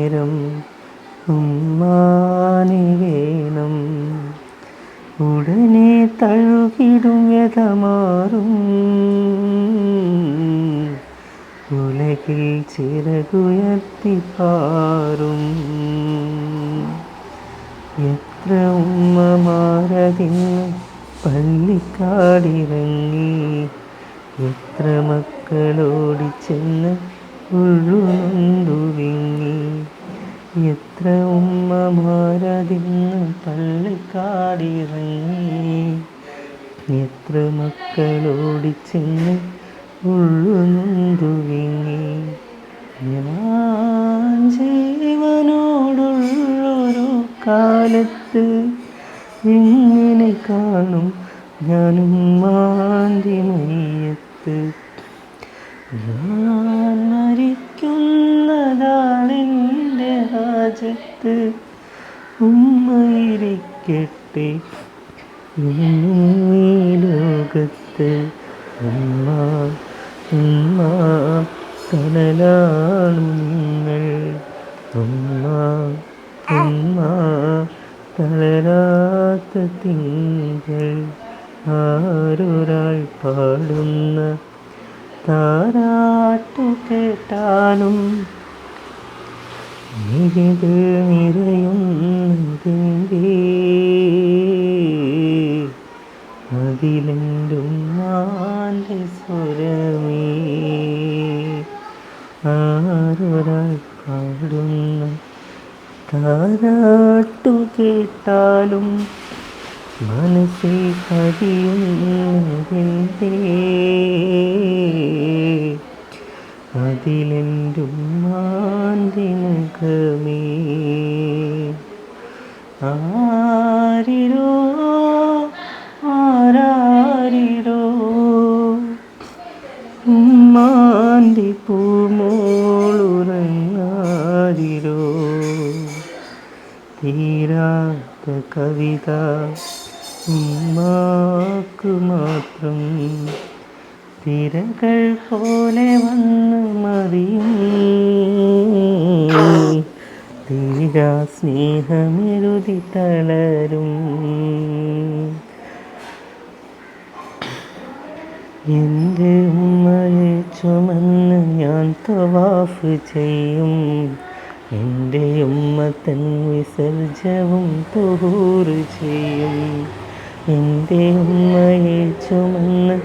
നേരം ഉമ്മാനേനം ഉടനെ തഴുകിടും വ്യതമാറും. ഉലകിൽ ചിറകുയർത്തിപ്പാറും എത്ര എത്ര ഉമ്മമാരതിന്ന് പള്ളിക്കാടിറങ്ങി. എത്ര മക്കളോടിച്ചെന്ന് ഉള്ളുനൊന്തു എത്ര ഉമ്മമാരതിന്ന് പള്ളിക്കാടിറങ്ങി എത്ര മക്കളോടിച്ചെന്ന് ഉള്ളുനൊന്തു വിങ്ങി ഞാൻ ജീവനോടുള്ളൊരു കാലത്ത് എങ്ങനെ കാണും ഞാനും മാന്തി മയ്യത്ത്. ഞാൻ മരിക്കുന്നതാണെന്റെ ഉമ്മയിരിക്കട്ടെ. ഈ ലോകത്ത് ഉമ്മ ഉമ്മ കടലാണുങ്ങൾ ഉമ്മ ഉമ്മ തളരാത്ത തിങ്കൾ ആരൊരാൾ പാടുന്ന താരാട്ടു കേട്ടാലും നിരിത് നിറയുന്നതിന്റെ അതിലെന്തുമ്മാന്റെ സ്വരമേ. ആരൊരാൾ പാടുന്ന താരാട്ടു കേട്ടാലും മനസ്സിൽ പതിയുന്നതിന്റെ അതിലെന്തും ആരിരോ ആരാരിരോ ഉമ്മാന്തി പൂമോളുറങ്ങാരിരോ തീരാത്ത കവിത മാത്രം തിരകൾ പോലെ വന്ന് മറിയും തീരാ സ്നേഹമെഴുതി തളരും. എന്റെ ഉമ്മയെ ചുമന്ന് ഞാൻ തവാഫ് ചെയ്യും. എന്റെ ഉമ്മ തൻ വിസർജവും തുഹൂറ് ചെയ്യും. എന്റെ ഉമ്മയെ ചുമന്ന്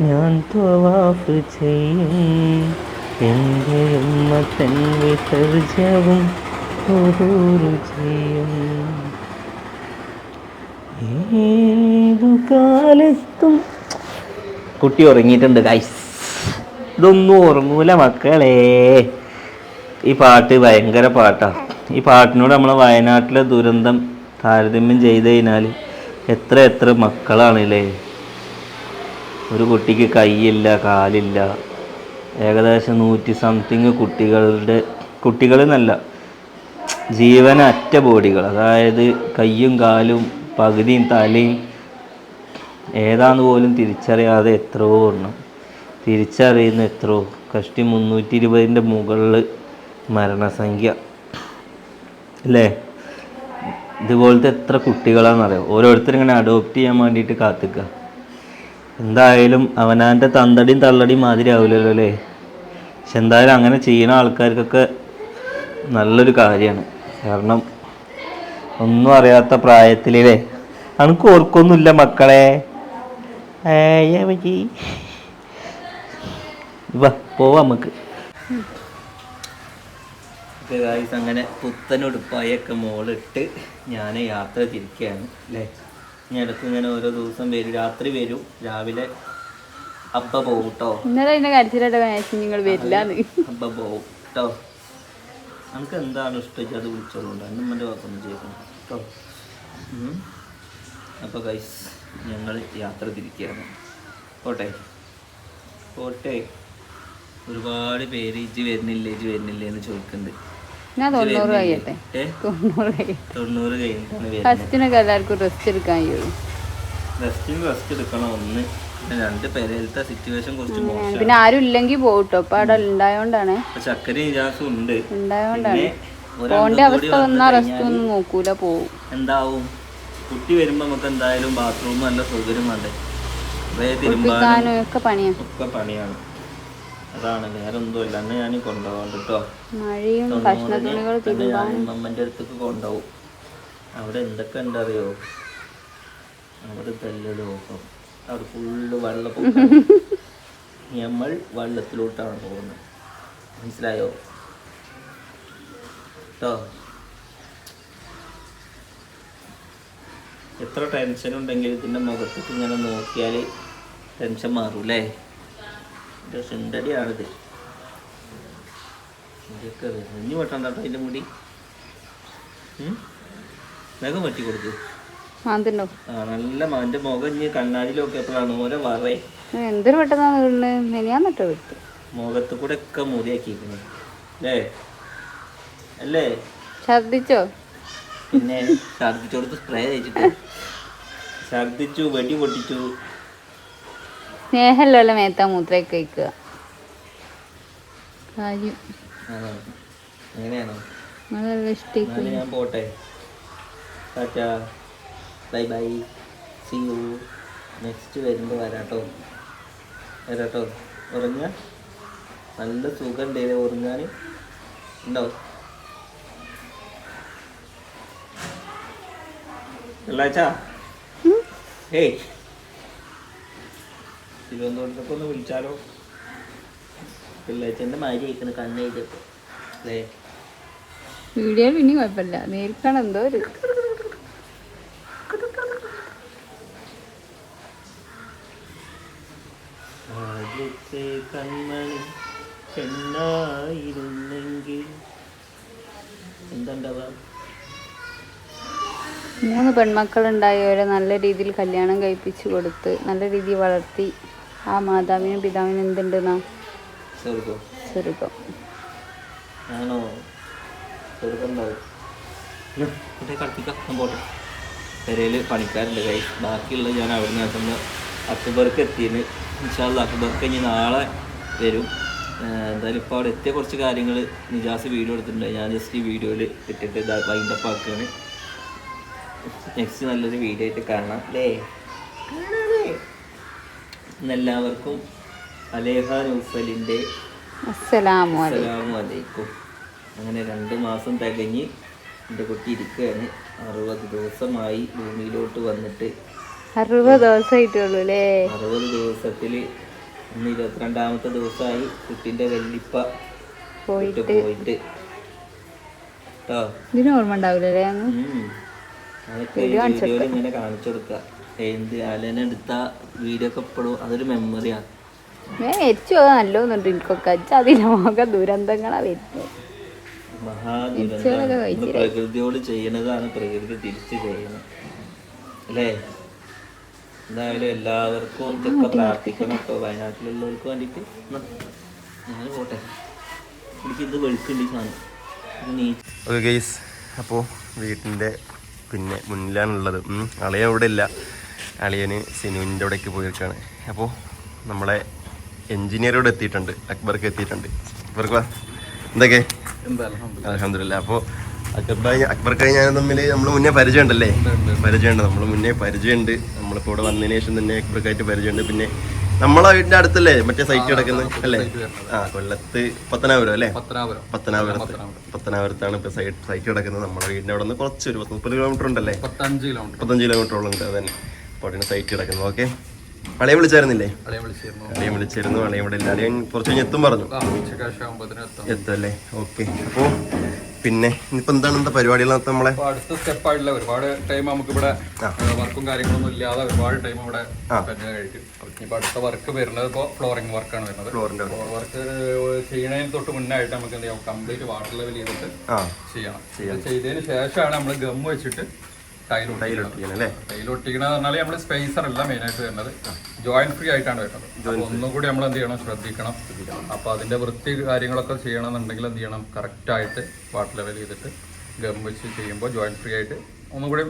ഞാൻ തവാഫ് ചെയ്യും? എന്റെ ഉമ്മ തൻ വിസർജവും ചെയ്യും. ഏതു കാലത്തും കുട്ടി ഉറങ്ങിയിട്ടുണ്ട് ഗൈസ് ഇതൊന്നും ഉറങ്ങൂല മക്കളെ. ഈ പാട്ട് ഭയങ്കര പാട്ടാണ് ഈ പാട്ടിനോട് നമ്മളെ വയനാട്ടിലെ ദുരന്തം താരതമ്യം ചെയ്ത് കഴിഞ്ഞാൽ എത്ര എത്ര മക്കളാണല്ലേ? ഒരു കുട്ടിക്ക് കൈയില്ല കാലില്ല. ഏകദേശം നൂറ്റി സംതിങ് കുട്ടികളുടെ കുട്ടികളെന്നല്ല ജീവനറ്റ ബോഡികൾ. അതായത് കയ്യും കാലും പകുതിയും തലയും ഏതാന്ന് പോലും തിരിച്ചറിയാതെ എത്രയോ എണ്ണം തിരിച്ചറിയുന്ന എത്രയോ. കഷ്ടി മുന്നൂറ്റി ഇരുപതിന്റെ മുകളിൽ മരണസംഖ്യ. അല്ലേ? ഇതുപോലത്തെ എത്ര കുട്ടികളാണെന്നറിയാം? ഓരോരുത്തരും ഇങ്ങനെ അഡോപ്റ്റ് ചെയ്യാൻ വേണ്ടിയിട്ട് കാത്തിക്കുക എന്തായാലും അവനാന്റെ തന്തടിയും തള്ളടിയും മാതിരി ആവില്ലല്ലോ അല്ലേ? പക്ഷെ എന്തായാലും അങ്ങനെ ചെയ്യുന്ന ആൾക്കാർക്കൊക്കെ നല്ലൊരു കാര്യമാണ്. കാരണം ഒന്നും അറിയാത്ത പ്രായത്തിലേ അനക്ക് ഓർക്കൊന്നുമില്ല മക്കളെ. പോവാ നമുക്ക് അങ്ങനെ പുത്തനുടുപ്പായൊക്കെ മോളിട്ട് ഞാൻ യാത്ര തിരിക്കുകയാണ് അല്ലേ ഇനി ഇടയ്ക്ക് ഇങ്ങനെ ഓരോ ദിവസം വരും. രാത്രി വരും. രാവിലെ അപ്പ പോവും കേട്ടോ ഇന്നലെ അതിന്റെ നിങ്ങൾ അപ്പ പോവും കേട്ടോ നമുക്ക് എന്താണ് ഇഷ്ടം അത് വിളിച്ചോളൂണ്ട് അന്നമ്മന്റെ വാക്കൊന്നും ചെയ്യണം കേട്ടോ. അപ്പോൾ ഗൈസ് ഞങ്ങൾ യാത്ര തിരിക്കുകയാണ് പോട്ടെ. പോട്ടെ. ഒരുപാട് പേര് ഇജ് വരുന്നില്ലേ ഇജ് വരുന്നില്ലേ എന്ന് ചോദിക്കുന്നുണ്ട് ഞാൻ തൊണ്ണൂറ് കഴിയട്ടെ. തൊണ്ണൂറ് കഴിയട്ടെ. ഫസ്റ്റിനൊക്കെ എല്ലാവർക്കും റെസ്റ്റ് എടുക്കാൻ കഴിയുള്ളൂ. പിന്നെ ആരും ഇല്ലെങ്കിൽ പോകട്ടോ അപ്പൊ അവിടെ ഉണ്ടായോണ്ടാണ്. പോണ്ട അവസ്ഥ വന്നാ റെസ്റ്റ് ഒന്നും നോക്കൂല പോവും. എന്താവും? കുട്ടി വരുമ്പോ നമുക്ക് എന്തായാലും ബാത്റൂം നല്ല സൗകര്യം വേണ്ടേ? ഒക്കെ പണിയാണ്. അതാണ് വേറെ ഒന്നുമില്ല അന്ന് ഞാൻ കൊണ്ടുപോകാം കേട്ടോ മഴയും തുണികൾ അടുത്തേക്ക് കൊണ്ടുപോകും. അവിടെ എന്തൊക്കെ ഉണ്ടറിയോ? അവിടെ തല്ലത് നോക്കും അവിടെ ഫുള്ള് വെള്ളപ്പൊക്കം. നമ്മൾ വെള്ളത്തിലോട്ടാണ് പോകുന്നത്. മനസ്സിലായോ? കേട്ടോ എത്ര ടെൻഷൻ ഉണ്ടെങ്കിൽ ഇതിന്റെ മുഖത്തേക്ക് ഇങ്ങനെ നോക്കിയാൽ ടെൻഷൻ മാറൂലേ ഇത് സുന്ദരിയാണിത്. ഇതൊക്കെ ഇനി വെട്ടണ്ട കേട്ടോ അതിന്റെ മുടി? വേഗം വെട്ടി മാന്തുണ്ടോ? ആ നല്ല എന്റെ മുഖം ഇനി കണ്ണാടിയിൽ നോക്കിയപ്പോഴാണ് ഓരോ വറേ. എന്തൊരു പെട്ടെന്നാണ് വീഴുന്നത് മെനിയാന്നിട്ട് വിട്ടു. മുഖത്ത് കൂടെ ഒക്കെ മുറിയാക്കിയിരിക്കുന്നു. അല്ലേ? അല്ലേ? ഛർദിച്ചോ പിന്നെ ഛർദിച്ചോടത്ത് സ്പ്രേ തേച്ചിട്ട്. ഛർദിച്ചു വെടി പൊട്ടിച്ചു. സ്നേഹമല്ല മേത്ത മൂത്രയൊക്കെ കഴിക്കുക കാര്യം. ഞാൻ പോട്ടെ. Tata. Bye bye. See you next വരുമ്പോൾ വരാട്ടോ. വരാട്ടോ. ഉറങ്ങ നല്ല സുഖം ഉണ്ടല്ലേ ഉറങ്ങാൻ? ഉണ്ടോ? വെള്ളാഴ്ച ഏയ്. തിരുവനന്തപുരത്തൊക്കെ ഒന്ന് വിളിച്ചാലോ? പിള്ളേച്ചന്റെ മാരി അയക്കണ് കണ്ണ് എഴുതിയപ്പോൾ അല്ലേ? വീഡിയോ പിന്നെ കുഴപ്പമില്ല. നേരിട്ടാണ് എന്തോ ഒരു. കൺമണി പെണ്ണായിരുന്നെങ്കിൽ എന്താണ്ടാവുക മൂന്ന് പെൺമക്കളുണ്ടായവരെ നല്ല രീതിയിൽ കല്യാണം കഴിപ്പിച്ചു കൊടുത്ത് നല്ല രീതിയിൽ വളർത്തി ആ മാതാവിനും പിതാവിനും എന്തുണ്ട് സ്വർഗം ആണോ പോട്ടെ. പെരയിൽ പണിക്കാരുണ്ട് കൈ ബാക്കിയുള്ള ഞാൻ അവിടെ നിന്ന് നമ്മൾ അക്ബർക്ക് എത്തിയത് ഇൻഷാല്ല അക്ബർക്ക് ഇനി നാളെ വരും. എന്തായാലും ഇപ്പോൾ അവിടെ എത്തിയ കുറച്ച് കാര്യങ്ങൾ നിജാസ് വീഡിയോ എടുത്തിട്ടുണ്ട്. ഞാൻ ജസ്റ്റ് ഈ വീഡിയോയിൽ ഇട്ടിട്ട് വൈൻഡ് അപ്പ് ആക്കുകയാണ് നെക്സ്റ്റ് നല്ലൊരു വീഡിയോ ആയിട്ട് കാണാം അല്ലേ? ഇന്നെല്ലാവർക്കും അലേഹ നൗഫലിന്റെ അസ്സലാമു അലൈക്കും. അങ്ങനെ രണ്ട് മാസം തികഞ്ഞ് എന്റെ കുട്ടി ഇരിക്കുകയാണ്. അറുപത് ദിവസമായി ഭൂമിയിലോട്ട് വന്നിട്ട്. അറുപത് ദിവസമായിട്ടുള്ളൂ അല്ലേ അറുപത് ദിവസത്തിൽ ഇന്ന് ഇരുപത്തിരണ്ടാമത്തെ ദിവസമായി കുട്ടിന്റെ വെല്ലിപ്പ വിട്ട് പോയിട്ട്. പോയിട്ട്. കേട്ടോ ഇതിന് ഓർമ്മ ഉണ്ടാവില്ലേ അങ്ങനെ ഇങ്ങനെ കാണിച്ചു കൊടുക്കുക എന്ത് അലന എടുത്ത വീഡിയോ ഒക്കെ ഇപ്പോഴും അതൊരു മെമ്മറിയാണ് ഞാൻ പോകാൻ നല്ലോന്നുണ്ട് എനിക്കൊക്കെ. അച്ഛാ അതിന്റെ ദുരന്തങ്ങളാ വരുന്നത് മഹാദുരന്തമാണ്. ഇത് പ്രകൃതിയോട് ചെയ്യണതാണ് പ്രകൃതി തിരിച്ചു ചെയ്യുന്നത് അല്ലേ? എന്തായാലും എല്ലാവർക്കും ഇതൊക്കെ പ്രാർത്ഥിക്കണം കേട്ടോ. വയനാട്ടിലുള്ളവർക്ക് വേണ്ടിയിട്ട്. ഞാൻ പോട്ടെ. എനിക്കിത് ഇത് വെളുക്കുണ്ട് സാധനം. ഓക്കെ ഗൈസ് അപ്പോൾ വീട്ടിന്റെ പിന്നെ മുന്നിലാണുള്ളത്. ഉം. അവിടെ ഇല്ല. അളിയന് സിനുവിന്റെ അവിടേക്ക് പോയിരിക്കുകയാണ്. അപ്പോൾ നമ്മളെ എൻജിനീയറോട് എത്തിയിട്ടുണ്ട്. അക്ബർക്ക് എത്തിയിട്ടുണ്ട്. അക്ബർക്ക് എന്തൊക്കെ? അലഹമില്ല അപ്പോൾ അക്ബർ അക്ബർക്കായി ഞാൻ തമ്മിൽ നമ്മൾ മുന്നേ പരിചയമുണ്ടല്ലേ? പരിചയമുണ്ട്. നമ്മൾ മുന്നേ പരിചയമുണ്ട്. നമ്മളിപ്പോൾ ഇവിടെ വന്നതിന് ശേഷം തന്നെ അക്ബർക്കായിട്ട് പരിചയമുണ്ട്. പിന്നെ നമ്മളെ വീടിന്റെ അടുത്തല്ലേ? മറ്റേ സൈറ്റ് കിടക്കുന്നത് അല്ലേ? ആ കൊല്ലത്ത് പത്തനാപുരം അല്ലേ? പത്തനാപുരം. പത്തനാപുരത്ത്. പത്തനാപുരത്താണ് ഇപ്പൊ സൈറ്റ് സൈറ്റ് കിടക്കുന്നത്. നമ്മുടെ വീടിന്റെ അവിടെ നിന്ന് കുറച്ച് ഒരു പത്ത് മുപ്പത് കിലോമീറ്റർ ഉണ്ടല്ലേ? പത്തഞ്ച് കിലോമീറ്റർ പത്തഞ്ച് കിലോമീറ്ററോളം ഉണ്ട് അതന്നെ അപ്പോൾ സൈറ്റ് കിടക്കുന്നത് ഓക്കെ അളിയെ വിളിച്ചായിരുന്നില്ലേ? അളയെ വിളിച്ചിരുന്നു. അളിയെ ഇവിടെ ഇല്ല. അളിയൻ കുറച്ച് കഴിഞ്ഞ് എത്തും പറഞ്ഞു. എത്തല്ലേ? ഓക്കെ അപ്പോൾ പിന്നെ ഇനിയിപ്പോ എന്താണ് എന്താ പരിപാടികൾ നമ്മളെ? അടുത്ത സ്റ്റെപ്പ് ആയിട്ടുള്ള ഒരുപാട് ടൈം നമുക്ക് ഇവിടെ വർക്കും കാര്യങ്ങളൊന്നും ഇല്ലാതെ ഒരുപാട് ടൈം ഇവിടെ കഴിക്കും ഇപ്പൊ അടുത്ത വർക്ക് വരുന്നത് ഇപ്പോൾ ഫ്ലോറിംഗ് വർക്കാണ് വരുന്നത്. ഫ്ലോറിംഗ് ഫ്ലോർ വർക്ക് ചെയ്യണതിന് തൊട്ട് മുന്നായിട്ട് നമുക്ക് എന്ത് ചെയ്യാം? കംപ്ലീറ്റ് വാട്ടർ ലെവൽ ചെയ്തിട്ട് ചെയ്യണം. ചെയ്തതിന് ശേഷമാണ് നമ്മൾ ഗം വെച്ചിട്ട് ടൈൽ ഒട്ടിക്കണത് പറഞ്ഞാൽ നമ്മൾ സ്പേസർ അല്ല മെയിൻ ആയിട്ട് വരുന്നത്. ജോയിന്റ് ഫ്രീ ആയിട്ടാണ് വരുന്നത്. ഒന്നും കൂടി നമ്മൾ എന്ത് ചെയ്യണം? ശ്രദ്ധിക്കണം. അപ്പൊ അതിന്റെ വൃത്തി കാര്യങ്ങളൊക്കെ ചെയ്യണമെന്നുണ്ടെങ്കിൽ എന്ത് ചെയ്യണം? കറക്റ്റ് ആയിട്ട് വാട്ടർ ലെവൽ ചെയ്തിട്ട് ഗം വെച്ച് ചെയ്യുമ്പോൾ ജോയിന്റ് ഫ്രീ ആയിട്ട് ഒന്നും കൂടി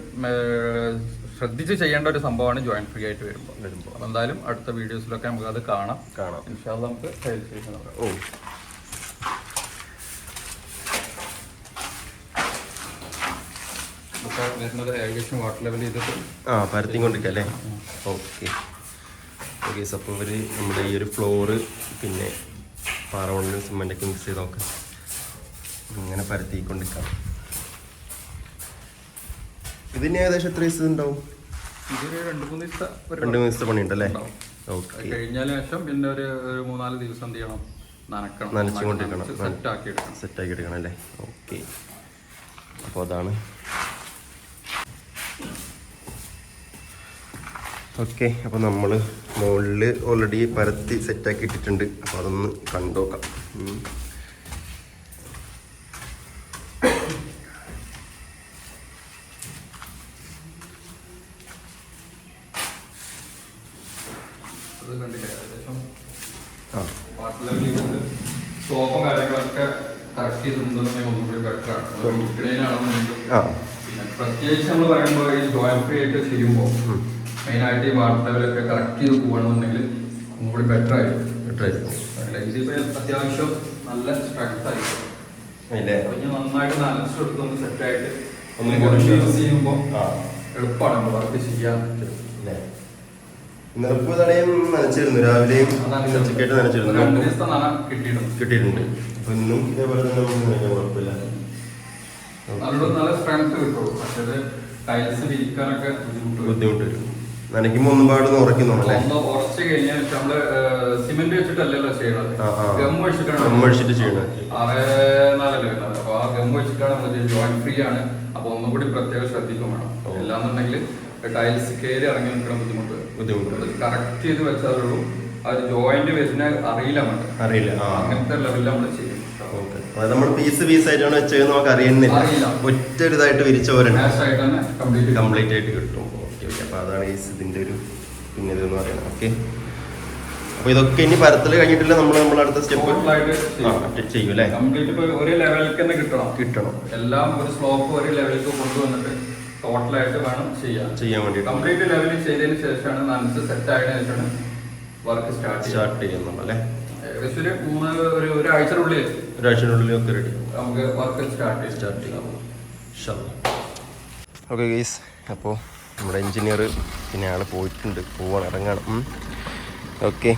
ശ്രദ്ധിച്ച് ചെയ്യേണ്ട ഒരു സംഭവമാണ് ജോയിന്റ് ഫ്രീ ആയിട്ട് വരുമ്പോൾ വരുമ്പോൾ അപ്പോൾ എന്തായാലും അടുത്ത വീഡിയോസിലൊക്കെ നമുക്ക് അത് കാണാം. കാണാം. ഇൻഷാല്ല നമുക്ക് ഓ ഇപ്പൊ വരുന്നത് ഏകദേശം വാട്ടർ ലെവൽ ചെയ്തിട്ട്. ആ ഓക്കെ. ഓക്കെ സപ്പോൾ ഇവർ നമ്മുടെ ഈ ഒരു ഫ്ലോറ് പിന്നെ പാറവണ്ണിലും സിമെന്റൊക്കെ മിക്സ് ചെയ്ത് നോക്കാം. ഇങ്ങനെ പരത്തിക്കൊണ്ടിരിക്കാം. ഇതിന് ഏകദേശം എത്ര ദിവസം ഉണ്ടാവും ഇതൊരു രണ്ട് മൂന്ന് ദിവസത്തെ രണ്ട് പരിപാടി മൂന്ന് ദിവസത്തെ പണിയുണ്ടല്ലേ? കഴിഞ്ഞാലും ഓക്കെ ശേഷം പിന്നെ ഒരു മൂന്നാൽ ദിവസം എന്ത് ചെയ്യണം? നനക്കണം. നനച്ചുകൊണ്ടിരിക്കണം. സെറ്റ് ആക്കി എടുക്കണം സെറ്റാക്കി എടുക്കണം അല്ലേ? ഓക്കെ അപ്പോൾ അതാണ് ഓക്കെ അപ്പോൾ നമ്മൾ മുകളിൽ ഓൾറെഡി പരത്തി സെറ്റാക്കി ഇട്ടിട്ടുണ്ട്. അപ്പോൾ അതൊന്ന് ഏകദേശം ആ. സോപ്പും കാര്യങ്ങളൊക്കെ കറക്റ്റ് ചെയ്തിട്ടുണ്ടെന്നുണ്ടെങ്കിൽ ഒന്നുകൂടി പ്രത്യേകിച്ച് നമ്മൾ പറയുമ്പോൾ ഈ ജോയിൻ ഫ്രീ ആയിട്ട് ചെയ്യുമ്പോൾ മെയിനായിട്ട് ഈ വാട്ടർ ലെവലൊക്കെ കറക്റ്റ് ചെയ്ത് പോകണമെന്നുണ്ടെങ്കിൽ കൂടി ബെറ്റർ ആയിരിക്കും. ബെറ്റർ ആയിരിക്കും. അത്യാവശ്യം നല്ല സ്ട്രെങ്ത് ആയിരിക്കും. അപ്പൊ ഇനി നന്നായിട്ട് സെറ്റ് ആയിട്ട് ഒന്നും കൂടി യൂസ് ചെയ്യുമ്പോൾ എളുപ്പമാണ് നമ്മൾ വർക്ക് ചെയ്യാൻ നിറപ്പ് തടയും നനച്ചിരുന്നു. രാവിലെയും ഉച്ചക്കായിട്ട് നനച്ചിരുന്നു. രണ്ട് നമുക്ക് ദിവസത്തെ നന കിട്ടിയിട്ടുണ്ട്. കിട്ടിയിട്ടുണ്ട്. അപ്പോൾ ഇന്നും ഇതേപോലെ തന്നെ നമുക്ക് നനയ്ക്കാൻ കുഴപ്പമില്ല. നല്ല സ്ട്രെങ്ത് കിട്ടുള്ളൂ. പക്ഷേ ടൈൽസ് വിരിക്കാനൊക്കെ ബുദ്ധിമുട്ട്. ബുദ്ധിമുട്ട് വരും നനയ്ക്കുമ്പോൾ ഒന്നും പാടുന്ന് ഉറക്കുന്നുണ്ടല്ലേ ഒന്ന് ഉറച്ച് കഴിഞ്ഞാൽ നമ്മൾ സിമെന്റ് വെച്ചിട്ടല്ലല്ലോ ചെയ്യണത്. ആ, ആ. ഗം വെച്ചിട്ടാണ് ഗം വെച്ചിട്ട് ചെയ്യണത്. ആറ് നാലല്ലേ വരുന്നത്. അപ്പൊ ആ ഗം വെച്ചിട്ടാണ് നമ്മൾ ജോയിന്റ് ഫ്രീ ആണ്. അപ്പൊ ഒന്നും കൂടി പ്രത്യേകം ശ്രദ്ധിക്കും വേണം. ഓ. എല്ലാന്നുണ്ടെങ്കിൽ ടൈൽസ് കയറി ഇറങ്ങി നിൽക്കുന്ന ബുദ്ധിമുട്ട്. ബുദ്ധിമുട്ട്. കറക്റ്റ് ചെയ്ത് വെച്ചാലേ ഉള്ളൂ അത് ജോയിന്റ് വരുന്ന അറിയില്ല അറിയില്ല അങ്ങനത്തെ ലെവലിൽ നമ്മൾ ചെയ്യും. ഓക്കെ. അത് നമ്മൾ പീസ് പീസ് ആയിട്ടാണ് വെച്ചത് നമുക്ക് അറിയുന്നില്ല. ഒറ്റ ഇതായിട്ട് വിരിച്ച പോലെ Match ആയിട്ട് തന്നെ കംപ്ലീറ്റ് കംപ്ലീറ്റ് ആയിട്ട് കിട്ടും. ഓക്കെ ഓക്കെ അപ്പോൾ അതാണ് ഈ ഇതിന്റെ ഒരു പിന്നെ എന്ന് പറയുന്നത്. ഓക്കെ അപ്പോൾ ഇതൊക്കെ ഇനി പരത്തിൽ കഴിഞ്ഞിട്ടില്ല. നമ്മൾ നമ്മൾ അടുത്ത സ്റ്റെപ്പ് ചെയ്യും. അല്ലേ? കംപ്ലീറ്റ് ഇപ്പൊ ഒരേ ലെവലിലേക്ക് തന്നെ കിട്ടണം. കിട്ടണം. എല്ലാം ഒരു സ്ലോപ്പ് ഒരു ലെവലിലേക്ക് കൊണ്ടുവന്നിട്ട് ടോട്ടലായിട്ട് വേണം ചെയ്യാൻ. ചെയ്യാൻ വേണ്ടിയിട്ട്. കംപ്ലീറ്റ് ലെവലിൽ ചെയ്തതിന് ശേഷമാണ് നനച്ച് സെറ്റ് ആയതിനു ശേഷമാണ് വർക്ക് സ്റ്റാർട്ട് സ്റ്റാർട്ട് ചെയ്യുന്നുണ്ട് അല്ലേ? ഏകദേശം ഒരു മൂന്ന് ഒരു ഒരാഴ്ചനുള്ളിൽ ഒരാഴ്ചനുള്ളിൽ ഒക്കെ റെഡി നമുക്ക് വർക്ക് സ്റ്റാർട്ട് ചെയ്യാം. സ്റ്റാർട്ട് ചെയ്യാം. ഓക്കെ ഗൈസ് അപ്പോൾ നമ്മുടെ എഞ്ചിനീയർ പിന്നെ ആൾ പോയിട്ടുണ്ട്. പോവാണ് ഇറങ്ങണം. ഓക്കെ.